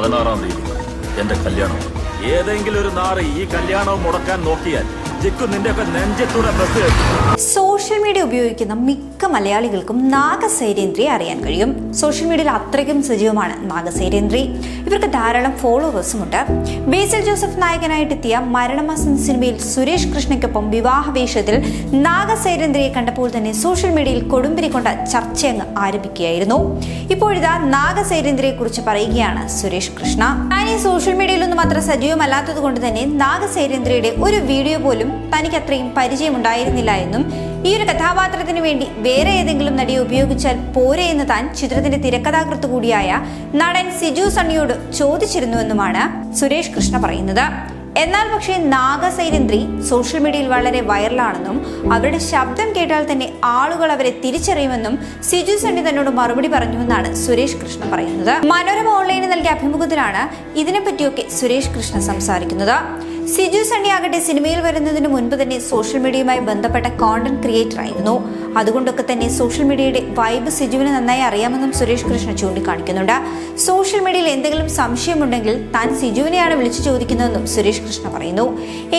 പതിനാറാം തീയതി. എന്റെ കല്യാണം. ഏതെങ്കിലും ഒരു നാറ് ഈ കല്യാണം മുടക്കാൻ നോക്കിയാൽ സോഷ്യൽ മീഡിയ ഉപയോഗിക്കുന്ന മിക്ക മലയാളികൾക്കും നാഗസൈരേന്ദ്രിയെ അറിയാൻ കഴിയും. സോഷ്യൽ മീഡിയയിൽ അത്രയ്ക്കും സജീവമാണ് നാഗസൈരേന്ദ്രി. ഇവർക്ക് ധാരാളം ഫോളോവേഴ്സുമുണ്ട് ബേസിൽ ജോസഫ് നായകനായിട്ടെത്തിയ മരണമാസം സിനിമയിൽ സുരേഷ് കൃഷ്ണയ്ക്കൊപ്പം വിവാഹ വേഷത്തിൽ നാഗസൈരേന്ദ്രിയെ കണ്ടപ്പോൾ തന്നെ സോഷ്യൽ മീഡിയയിൽ കൊടുമ്പിരി കൊണ്ട ചർച്ചയങ്ങ് ആരംഭിക്കുകയായിരുന്നു. ഇപ്പോഴിതാ നാഗസൈരേന്ദ്രിയെ കുറിച്ച് പറയുകയാണ് സുരേഷ് കൃഷ്ണ. ഞാൻ ഈ സോഷ്യൽ മീഡിയയിലൊന്നും അത്ര സജീവമല്ലാത്തത് കൊണ്ട് തന്നെ നാഗസൈരേന്ദ്രയുടെ ഒരു വീഡിയോ പോലും തനിക്ക് അത്രയും പരിചയമുണ്ടായിരുന്നില്ല എന്നും ഈ ഒരു കഥാപാത്രത്തിന് വേണ്ടി വേറെ ഏതെങ്കിലും നടിയെ ഉപയോഗിച്ചാൽ പോരെ എന്ന് താൻ ചിത്രത്തിന്റെ തിരക്കഥാകൃത്ത് കൂടിയായ നടൻ സിജു സണ്ണിയോട് ചോദിച്ചിരുന്നുവെന്നുമാണ് സുരേഷ് കൃഷ്ണ പറയുന്നത്. എന്നാൽ പക്ഷേ നാഗസൈരന്ദ്രി സോഷ്യൽ മീഡിയയിൽ വളരെ വൈറലാണെന്നും അവരുടെ ശബ്ദം കേട്ടാൽ തന്നെ ആളുകൾ അവരെ തിരിച്ചറിയുമെന്നും സിജു സണ്ണി തന്നോട് മറുപടി പറഞ്ഞുവെന്നാണ് സുരേഷ് കൃഷ്ണ പറയുന്നത്. മനോരമ ഓൺലൈനിൽ നൽകിയ അഭിമുഖത്തിലാണ് ഇതിനെപ്പറ്റിയൊക്കെ സുരേഷ് കൃഷ്ണ സംസാരിക്കുന്നത്. സിജു സണ്ണി ആകട്ടെ സിനിമയിൽ വരുന്നതിന് മുൻപ് തന്നെ സോഷ്യൽ മീഡിയയുമായി ബന്ധപ്പെട്ട കോണ്ടന്റ് ക്രിയേറ്റർ ആയിരുന്നു. അതുകൊണ്ടൊക്കെ തന്നെ സോഷ്യൽ മീഡിയയുടെ വൈബ് സിജുവിന് നന്നായി അറിയാമെന്നും സുരേഷ് കൃഷ്ണ ചൂണ്ടിക്കാണിക്കുന്നുണ്ട്. സോഷ്യൽ മീഡിയയിൽ എന്തെങ്കിലും സംശയമുണ്ടെങ്കിൽ താൻ സിജുവിനെയാണ് വിളിച്ചു ചോദിക്കുന്നതെന്നും സുരേഷ് കൃഷ്ണ പറയുന്നു.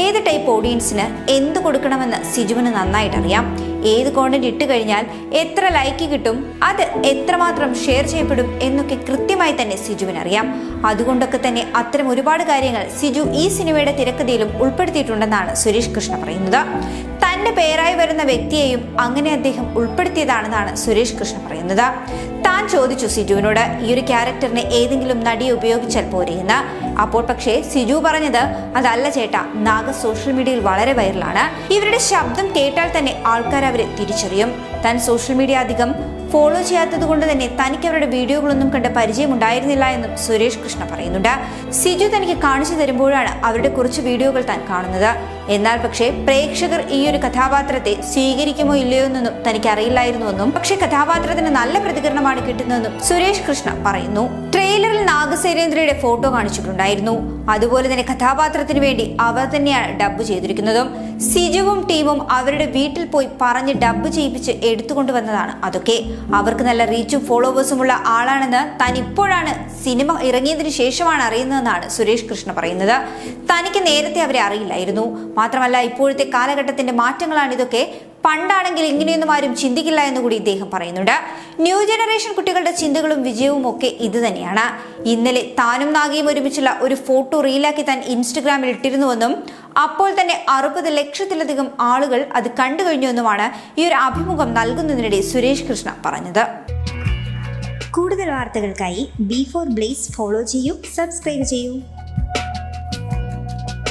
ഏത് ടൈപ്പ് ഓഡിയൻസിന് എന്ത് കൊടുക്കണമെന്ന് സിജുവിന് നന്നായിട്ട് അറിയാം ഏത് കോണ്ടന്റ് ഇട്ട് കഴിഞ്ഞാൽ എത്ര ലൈക്ക് കിട്ടും അത് എത്രമാത്രം ഷെയർ ചെയ്യപ്പെടും എന്നൊക്കെ കൃത്യമായി തന്നെ സിജുവിന് അറിയാം. അതുകൊണ്ടൊക്കെ തന്നെ അത്തരം ഒരുപാട് കാര്യങ്ങൾ സിജു ഈ സിനിമയുടെ തിരക്കഥയിലും ഉൾപ്പെടുത്തിയിട്ടുണ്ടെന്നാണ് സുരേഷ് കൃഷ്ണ പറയുന്നത്. തന്റെ പേരായി വരുന്ന വ്യക്തിയെയും അങ്ങനെ അദ്ദേഹം ഉൾപ്പെടുത്തിയതാണെന്നാണ് സുരേഷ് കൃഷ്ണ പറയുന്നത്. താൻ ചോദിച്ചു സിജുവിനോട് ഈ ഒരു ക്യാരക്ടറിനെ ഏതെങ്കിലും നടിയെ ഉപയോഗിച്ചാൽ പോരെയെന്ന് അപ്പോൾ പക്ഷേ സിജു പറഞ്ഞത് അതല്ല ചേട്ടാ നാഗ സോഷ്യൽ മീഡിയയിൽ വളരെ വൈറലാണ്. ഇവരുടെ ശബ്ദം കേട്ടാൽ തന്നെ ആൾക്കാർ അവരെ തിരിച്ചറിയും. താൻ സോഷ്യൽ മീഡിയ അധികം ഫോളോ ചെയ്യാത്തത് കൊണ്ട് തന്നെ തനിക്ക് അവരുടെ വീഡിയോകളൊന്നും കണ്ട് പരിചയമുണ്ടായിരുന്നില്ല എന്നും സുരേഷ് കൃഷ്ണ പറയുന്നുണ്ട്. സിജു തനിക്ക് കാണിച്ചു തരുമ്പോഴാണ് അവരുടെ കുറച്ച് വീഡിയോകൾ താൻ കാണുന്നത്. എന്നാൽ പക്ഷേ പ്രേക്ഷകർ ഈ ഒരു കഥാപാത്രത്തെ സ്വീകരിക്കുമോ ഇല്ലയോ എന്നൊന്നും തനിക്ക് അറിയില്ലായിരുന്നുവെന്നും പക്ഷേ കഥാപാത്രത്തിന് നല്ല പ്രതികരണമാണ് കിട്ടുന്നതെന്നും സുരേഷ് കൃഷ്ണ പറയുന്നു. ട്രെയിലറിൽ നാഗസേരേന്ദ്രയുടെ ഫോട്ടോ കാണിച്ചിട്ടുണ്ടായിരുന്നു. അതുപോലെ തന്നെ കഥാപാത്രത്തിന് വേണ്ടി അവർ തന്നെയാണ് ഡബ്ബ് ചെയ്തിരിക്കുന്നതും. സിജുവും ടീമും അവരുടെ വീട്ടിൽ പോയി പറഞ്ഞ് ഡബ്ബ് ചെയ്യിപ്പിച്ച് എടുത്തുകൊണ്ടുവന്നതാണ് അതൊക്കെ. അവർക്ക് നല്ല റീച്ചും ഫോളോവേഴ്സുമുള്ള ആളാണെന്ന് താൻ ഇപ്പോഴാണ് സിനിമ ഇറങ്ങിയതിന് ശേഷമാണ് അറിയുന്നതെന്നാണ് സുരേഷ് കൃഷ്ണ പറയുന്നത്. തനിക്ക് നേരത്തെ അവരെ അറിയില്ലായിരുന്നു. മാത്രമല്ല ഇപ്പോഴത്തെ കാലഘട്ടത്തിന്റെ മാറ്റങ്ങളാണ് ഇതൊക്കെ പണ്ടാണെങ്കിൽ ഇങ്ങനെയൊന്നും ആരും ചിന്തിക്കില്ല എന്ന് കൂടി ഇദ്ദേഹം പറയുന്നുണ്ട്. ന്യൂ ജനറേഷൻ കുട്ടികളുടെ ചിന്തകളും വിജയവും ഒക്കെ ഇത് തന്നെയാണ്. ഇന്നലെ താനും നാഗിയും ഒരുമിച്ചുള്ള ഒരു ഫോട്ടോ റീലാക്കി താൻ ഇൻസ്റ്റഗ്രാമിൽ ഇട്ടിരുന്നുവെന്നും അപ്പോൾ തന്നെ അറുപത് ലക്ഷത്തിലധികം ആളുകൾ അത് കണ്ടു കഴിഞ്ഞുവെന്നുമാണ് ഈ ഒരു അഭിമുഖം നൽകുന്നതിനിടെ സുരേഷ് കൃഷ്ണ പറഞ്ഞത്. കൂടുതൽ വാർത്തകൾക്കായി ബി ഫോർ ബ്ലേസ് ഫോളോ ചെയ്യൂ സബ്സ്ക്രൈബ് ചെയ്യൂ.